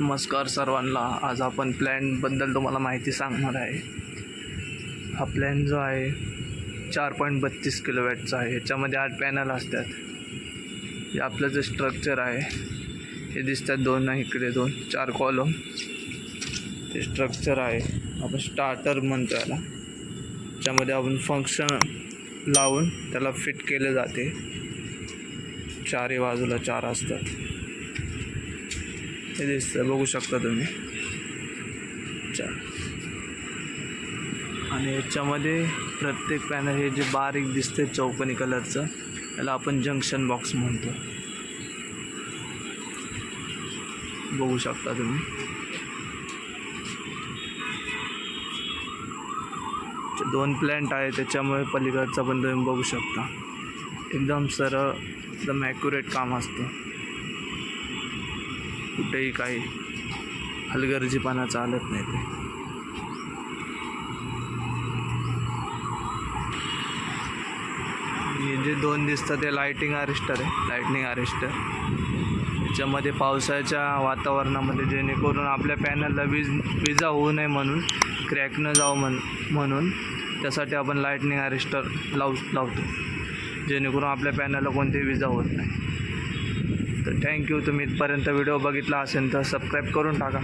नमस्कार सर्वांना. आज आपण प्लॅनबद्दल तुम्हाला माहिती सांगणार आहे. हा प्लॅन जो आहे चार पॉईंट बत्तीस किलोवॅटचा आहे. याच्यामध्ये आठ पॅनल असतात. हे आपलं जे स्ट्रक्चर आहे हे दिसतात दोन आहे इकडे दोन चार कॉलम ते स्ट्रक्चर आहे आपण स्टार्टर म्हणतो याला. त्याच्यामध्ये आपण फंक्शन लावून त्याला फिट केले जाते. चारही बाजूला चार असतात. हे दिसतं बघू शकता तुम्ही. अच्छा. आणि याच्यामध्ये प्रत्येक पॅनल हे जे बारीक दिसते चौकोनी कलरचं याला आपण जंक्शन बॉक्स म्हणतो. बघू शकता तुम्ही. दोन प्लॅन्ट आहे त्याच्यामुळे पलीकडचा पण तुम्ही बघू शकता. एकदम सरळ एकदम ॲक्युरेट काम असतं. कुठेही काही हलगर्जीपणा चालत नाही ते. हे जे दोन दिसतं ते लाईटिंग अरेस्टर आहे लाईटनिंग अरेस्टर त्याच्यामध्ये पावसाच्या वातावरणामध्ये जेणेकरून आपल्या पॅनलला वीज विजा होऊ नये म्हणून क्रॅक न जावं म्हण म्हणून त्यासाठी आपण लाईटनिंग अरेस्टर लावू लावतो. जेणेकरून आपल्या पॅनलला कोणतीही विजा होत नाही. थँक्यू. तुम्ही इथपर्यंत व्हिडिओ बघितला असेल तर सबस्क्राईब करून टाका.